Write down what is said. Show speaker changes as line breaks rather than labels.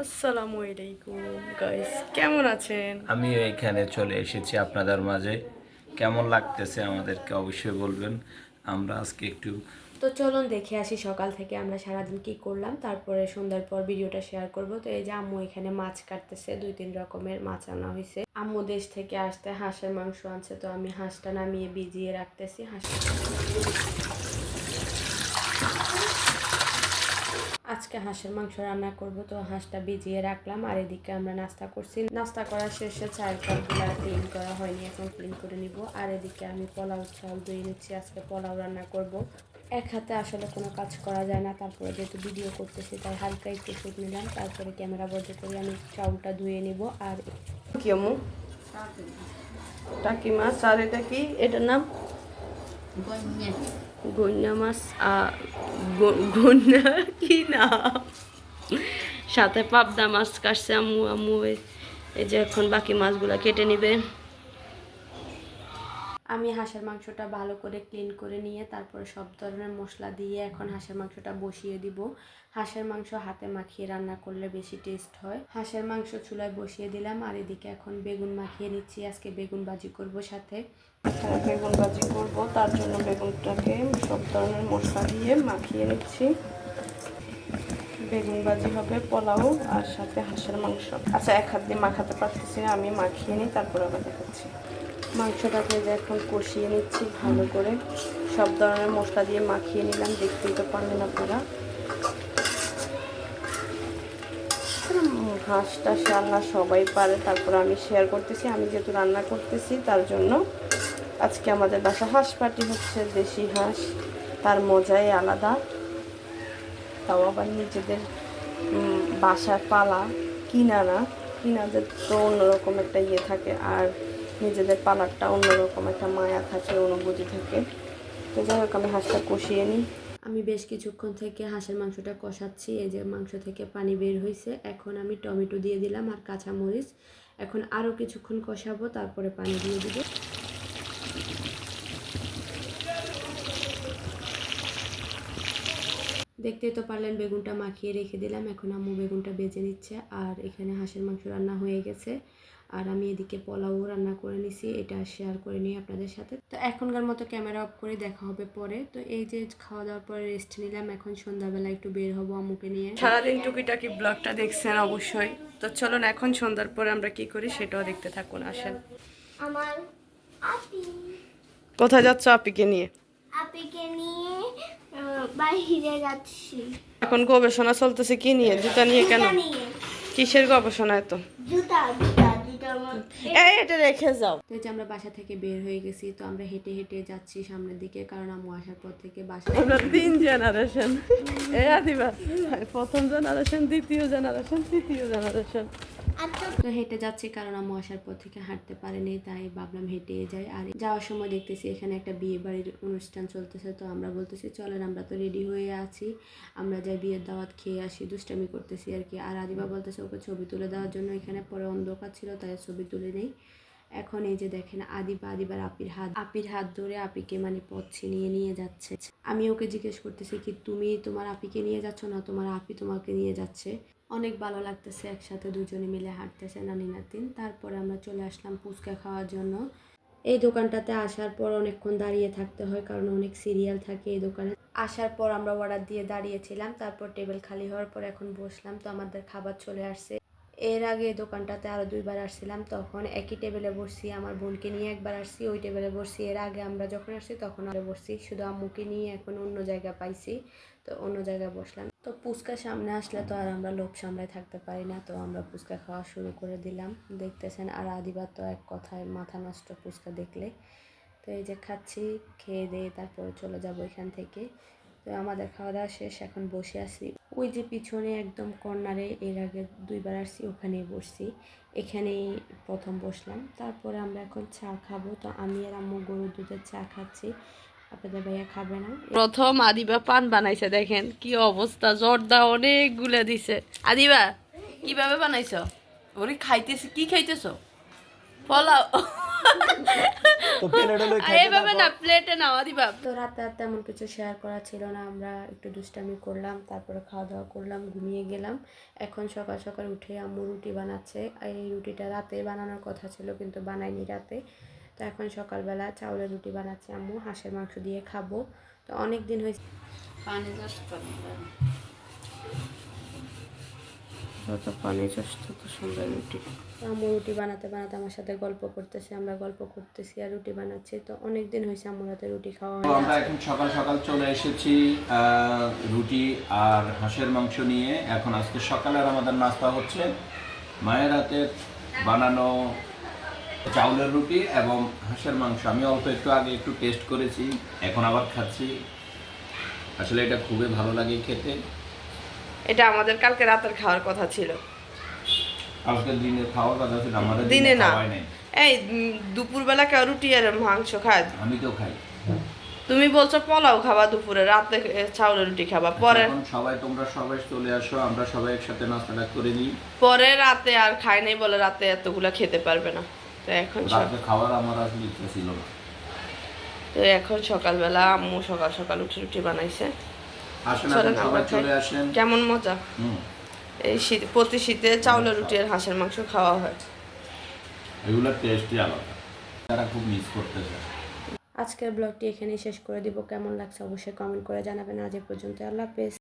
আসসালামু আলাইকুম গাইস কেমন আছেন?
আমিও এখানে চলে এসেছি আপনাদের মাঝে। কেমন লাগতেছে আমাদেরকে অবশ্যই বলবেন। আমরা আজকে একটু
তো চলুন দেখে আসি সকাল থেকে আমরা সারাদিন কি করলাম তারপরে সন্ধ্যার পর ভিডিওটা শেয়ার করব। তো এই যে আম্মু এখানে মাছ কাটতেছে দুই তিন রকমের মাছ আনা হয়েছে। আম্মু দেশ থেকে আসতে হাঁসের মাংস আনছে তো আমি হাঁসটা নামিয়ে ভিজিয়ে রাখতেছি হাঁস আজকে হাঁসের মাংস রান্না করব, তো হাঁসটা ভিজিয়ে রাখলাম আর এদিকে আমরা নাস্তা করছি। নাস্তা করার শেষে চায়ের কাপগুলো ক্লিন করা হয়নি, এখন ক্লিন করে নিব। আর এদিকে আমি পোলাও চাল ধুয়ে নিচ্ছি, আজকে পোলাও রান্না করব। এক হাতে আসলে কোনো কাজ করা যায় না, তারপরে যেহেতু ভিডিও করতেছি, তাই হালকা একটু শুট নিলাম। তারপরে ক্যামেরা বন্ধ করে আমি চাউলটা ধুয়ে নিব আর
কি টাকি মাছ, আর এটা কি? এটার নাম? গন্যা মাছ গন্যা কি না? সাথে পাবদা মাছ কাটছে আম্মু আম্মু এই- এই যে এখন বাকি মাছগুলো কেটে নিবে।
আমি হাঁসের মাংসটা ভালো করে ক্লিন করে নিয়ে তারপরে সব ধরনের মশলা দিয়ে এখন হাঁসের মাংসটা বসিয়ে দিব। হাঁসের মাংস হাতে মাখিয়ে রান্না করলে বেশি টেস্ট হয়। হাঁসের মাংস চুলায় বসিয়ে দিলাম আর এদিকে এখন বেগুন মাখিয়ে নিচ্ছি। আজকে বেগুন ভাজি করব সাথে।
বেগুন ভাজি করব। তার জন্য বেগুনটাকে সব ধরনের মশলা দিয়ে মাখিয়ে নিচ্ছি। বেগুন ভাজি হবে পোলাও আর সাথে হাঁসের মাংস। আচ্ছা এক হাত দিয়ে মাখাতে পারতেছি না, আমি মাখিয়ে নিই, তারপর আবার দেখাচ্ছি। মাংসটাকে যে এখন কষিয়ে নিচ্ছি ভালো করে। সব ধরনের মশলা দিয়ে মাখিয়ে নিলাম, দেখতেই তো পারলেন আপনারা। হাঁসটা রান্না সবাই পারে, তারপর আমি শেয়ার করতেছি, আমি যেহেতু রান্না করতেছি, তার জন্য আজকে আমাদের বাসা হাঁস পাটি হচ্ছে, দেশি হাঁস, তার মজাই আলাদা। তাও আবার নিজেদের বাসায় পালা কিনা না কিনাদের তো অন্যরকম একটা ইয়ে থাকে, আর নিজেদের পালারটা অন্যরকম একটা মায়া থাকে, অনুভূতি থাকে। তো যাই হোক, আমি হাঁসটা কষিয়ে নিই।
আমি বেশ কিছুক্ষণ থেকে হাঁসের মাংসটা কষাচ্ছি, এই যে মাংস থেকে পানি বের হয়েছে এখন আমি টমেটো দিয়ে দিলাম আর কাঁচামরিচ। এখন আরও কিছুক্ষণ কষাবো, তারপরে পানি দিয়ে দিব। দেখতেই তো পারলেন, বেগুনটা মাখিয়ে রেখে দিলাম। এখন আম্মু বেগুনটা বেজে নিচ্ছে আর এখানে হাঁসের মাংস রান্না হয়ে গেছে। আর আমি এদিকে পোলাও রান্না করে নিছি এটা শেয়ার করে নিই আপনাদের সাথে। তো এখনকার মতো ক্যামেরা অফ করে দেখা হবে পরে। তো এই যে খাওয়া দাওয়ার পরে রেস্ট নিলাম এখন সন্ধ্যাবেলা একটু বের হব আমুকে নিয়ে।
সারাদিন টুকিটাকি ব্লগটা দেখছেন অবশ্যই। তো চলুন এখন সন্ধ্যার পরে আমরা কি করি সেটাও দেখতে থাকুন আসেন।
আমার আপি।
কোথায় যাচ্ছ আপিকে নিয়ে?
আপিকে নিয়ে বাইরে যাচ্ছি।
এখন গবেষণা চলতেছে কি নিয়ে? জুতা নিয়ে কেন? কিসের গবেষণা এত?
জুতা জুতা।
এটা রেখে যাও।
তো যে আমরা বাসা থেকে বের হয়ে গেছি তো আমরা হেঁটে হেঁটে যাচ্ছি সামনের দিকে কারণ আম্মু আসার পর থেকে বাসা
আমরা তিন জেনারেশন এ আদিবা প্রথম জেনারেশন দ্বিতীয় জেনারেশন তৃতীয় জেনারেশন
তো হেঁটে যাচ্ছি কারণ আম্মু আসার পর থেকে হাঁটতে পারেনি, তাই ভাবলাম হেঁটে যাই। আর যাওয়ার সময় দেখতেছি এখানে একটা বিয়ে বাড়ির অনুষ্ঠান চলতেছে, তো আমরা বলতেছি, চলেন, আমরা তো রেডি হয়ে আছি। আমরা যাই বিয়ের দাওয়াত খেয়ে আসি, দুষ্টামি করতেছি আর কি। আর আদিবা বলতেছে, ওকে ছবি তুলে দেওয়ার জন্য এখানে পরে অন্ধকার ছিল, তাই ছবি তুলে নেই। এখন এই যে দেখেন আদিবা আদিবার আপির হাত আপির হাত ধরে আপিকে মানে পথ ছিনিয়ে নিয়ে যাচ্ছে। আমি ওকে জিজ্ঞেস করতেছি কি, তুমি তোমার আপিকে নিয়ে যাচ্ছ না? তোমার আপি তোমাকে নিয়ে যাচ্ছে? অনেক ভালো লাগতেছে, একসাথে দুজনে মিলে হাঁটতেছে, নানি, নাতিন। তারপরে আমরা চলে আসলাম ফুচকা খাওয়ার জন্য। এই দোকানটাতে আসার পর অনেকক্ষণ দাঁড়িয়ে থাকতে হয়, কারণ অনেক সিরিয়াল থাকে এই দোকানে। আসার পর আমরা অর্ডার দিয়ে দাঁড়িয়েছিলাম, তারপর টেবিল খালি হওয়ার পর এখন বসলাম, তো আমাদের খাবার চলে আসছে। এর আগে দোকানটাতে আরও দুইবার আসছিলাম, তখন একই টেবিলে বসছি, আমার বোনকে নিয়ে একবার আসছি, ওই টেবিলে বসছি। এর আগে আমরা যখন আসছি, তখন আরও বসছি, শুধু আম্মুকে নিয়ে এখন অন্য জায়গা পাইছি, তো অন্য জায়গায় বসলাম। তো পুচকা সামনে আসলে তো আর আমরা লোভ সামলায় থাকতে পারি না, তো আমরা পুচকা খাওয়া শুরু করে দিলাম। দেখতেছেন, আর আদিবার তো এক কথায় মাথা নষ্ট পুচকা দেখলে। তো এই যে খাচ্ছি, খেয়ে দিয়ে তারপরে চলে যাব এখান থেকে। তো আমাদের খাওয়া দাওয়া শেষ, এখন বসে আছি। ওই যে পিছনে একদম কর্নারে, এর আগে দুইবার আসছি, ওখানেই বসছি। এখানেই প্রথম বসলাম। তারপরে আমরা এখন চা খাব। তো আমি আর আম্মু গরুর দুধের চা খাচ্ছি। আপনাদের ভাইয়া খাবে না?
প্রথম আদিবা পান বানাইছে, দেখেন কি অবস্থা। জর্দা অনেকগুলো দিছে। আদিবা, কীভাবে বানাইছো? ওরে খাইতেছি, কি খাইতেছো? পোলাও।
তো প্লেটে লই
আর এইভাবে না প্লেটে নাও দিবা
তো রাতে আর তেমন কিছু শেয়ার করা ছিল না আমরা একটু দুষ্টামি করলাম তারপরে খাওয়া দাওয়া করলাম ঘুমিয়ে গেলাম। এখন সকাল সকাল উঠে আম্মু রুটি বানাচ্ছে। এই রুটিটা রাতে বানানোর কথা ছিল কিন্তু বানাইনি রাতে। তো এখন সকালবেলা চাউলের রুটি বানাচ্ছে আম্মু হাঁসের মাংস দিয়ে খাব। তো অনেক দিন হয়েছে।
পানি
আম্মু রুটি বানাতে বানাতে আমার সাথে গল্প করতেছে আমরা গল্প করতেছি আর রুটি বানাচ্ছি। তো অনেক দিন হয়েছে আম্মুর হাতে রুটি খাওয়া হয়
আমরা এখন সকাল সকাল চলে এসেছি আহ, রুটি আর হাঁসের মাংস নিয়ে। এখন আজকে সকালের আমাদের নাস্তা হচ্ছে। মায়ের হাতে বানানো চাউলের রুটি এবং হাঁসের মাংস। আমি অল্প একটু আগে একটু টেস্ট করেছি এখন আবার খাচ্ছি। আসলে এটা খুবই ভালো লাগে খেতে।
এটা আমাদের কালকে রাতের খাওয়ার কথা ছিল।
দিনে খাওয়ার কথা ছিল আমাদের
দিনে না। এই দুপুরবেলা কেউ রুটি আর মাংস খায়?
আমি তো খাই।
তুমি বলছো পোলাও খাবা দুপুরে রাতে চাউলের রুটি খাবা। পরে
সবাই তোমরা সবাই চলে আসো আমরা সবাই একসাথে নাস্তাটা করে নিই।
পরে রাতে আর খাই নাই বলে রাতে এতগুলা খেতে পারবে না। তো এখন
রাতে খাওয়ার আমার আসলে ইচ্ছা ছিল না।
তো এখন সকালবেলা আম্মু সকাল সকাল উঠে রুটি বানাইছে। চলেন।
চলে আসেন।
কেমন মজা? এই শীত প্রতি শীতে চাউলের রুটি আর হাঁসের মাংস খাওয়া হয়।
এগুলো টেস্টই আলাদা। তারা খুব মিস করতেছে।
আজকের ব্লগটি এখানেই শেষ করে দিব। কেমন লাগছে অবশ্যই কমেন্ট করে জানাবেন। আজ এ পর্যন্ত। আল্লাহ হাফেজ।